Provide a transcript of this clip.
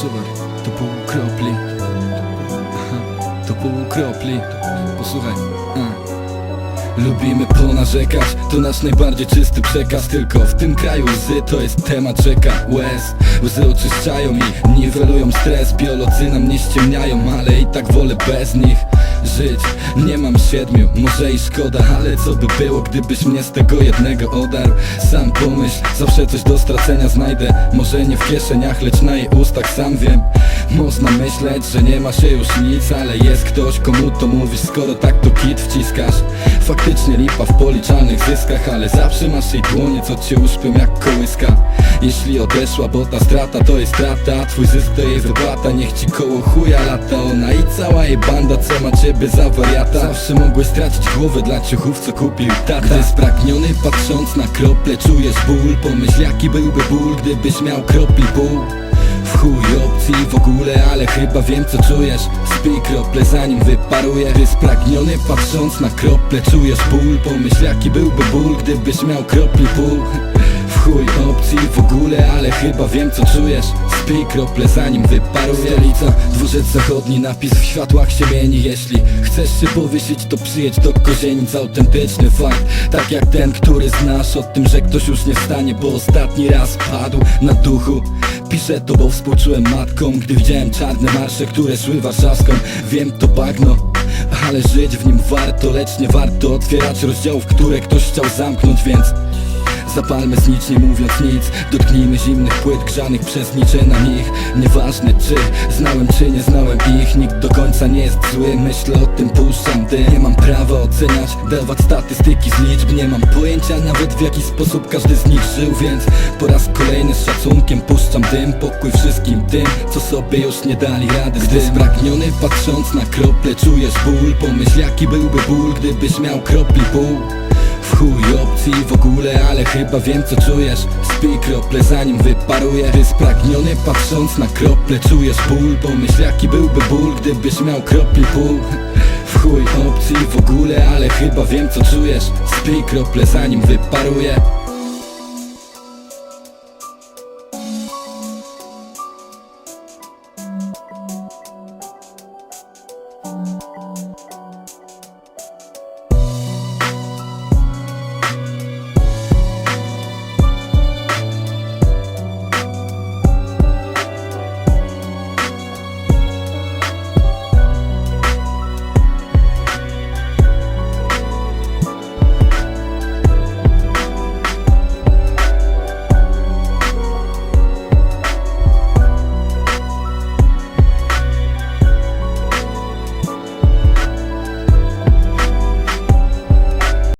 Posłuchaj, to pół kropli. To pół kropli. Posłuchaj. Lubimy ponarzekać, to nasz najbardziej czysty przekaz. Tylko w tym kraju łzy to jest temat rzeka łez. Łzy oczyszczają i niwelują stres. Biolodzy nam nie ściemniają, ale i tak wolę bez nich Żyć, nie mam siedmiu, może i szkoda Ale co by było, gdybyś mnie z tego jednego odarł? Sam pomyśl, zawsze coś do stracenia znajdę. Może nie w kieszeniach, lecz na jej ustach, sam wiem. Można myśleć, że nie ma się już nic Ale jest ktoś, komu to mówisz, skoro tak to kit wciskasz. Faktycznie lipa w policzalnych zyskach Ale zawsze masz jej dłonie, co cię uszpią jak kołyska Jeśli odeszła, bo ta strata to jest strata. Twój zysk to jej wypłata, niech ci koło chuja lata. Ona i cała jej banda, co ma ciebie za wariata. Zawsze mogłeś stracić głowę dla ciuchów, co kupił tata. Gdy spragniony patrząc na krople czujesz ból. Pomyśl jaki byłby ból, gdybyś miał kropli pół. W chuj opcji w ogóle, ale chyba wiem co czujesz. Spij krople zanim wyparuje Ty spragniony patrząc na krople czujesz ból. Pomyśl jaki byłby ból, gdybyś miał kropli pół chuj opcji w ogóle, ale chyba wiem co czujesz. Spij krople zanim wyparuje Stolica, dworzec zachodni, napis w światłach się mieni. Jeśli chcesz się powiesić to przyjedź do kozienic. Autentyczny fakt, tak jak ten, który znasz. O tym, że ktoś już nie wstanie, bo ostatni raz padł na duchu. Piszę to, bo współczułem matkom Gdy widziałem czarne marsze, które szły warszawską. Wiem to bagno ale żyć w nim warto, lecz nie warto otwierać rozdziałów, które ktoś chciał zamknąć, więc Zapalmy znicz, nie mówiąc nic. Dotknijmy zimnych płyt grzanych przez nicze na nich. Nieważne czy znałem czy nie znałem ich Nikt do końca nie jest zły, myślę o tym, puszczam dym. Nie mam prawa oceniać, dawać statystyki z liczb. Nie mam pojęcia nawet w jaki sposób każdy z nich żył. Więc po raz kolejny z szacunkiem puszczam dym. Pokój wszystkim tym, co sobie już nie dali rady Gdy spragniony patrząc na krople czujesz ból. Pomyśl jaki byłby ból, gdybyś miał kropli pół chuj opcji w ogóle, ale chyba wiem co czujesz. Spij krople zanim wyparuje Ty spragniony patrząc na krople czujesz ból. Pomyśl jaki byłby ból, gdybyś miał kropli pół. W chuj opcji w ogóle, ale chyba wiem co czujesz. Spij krople zanim wyparuje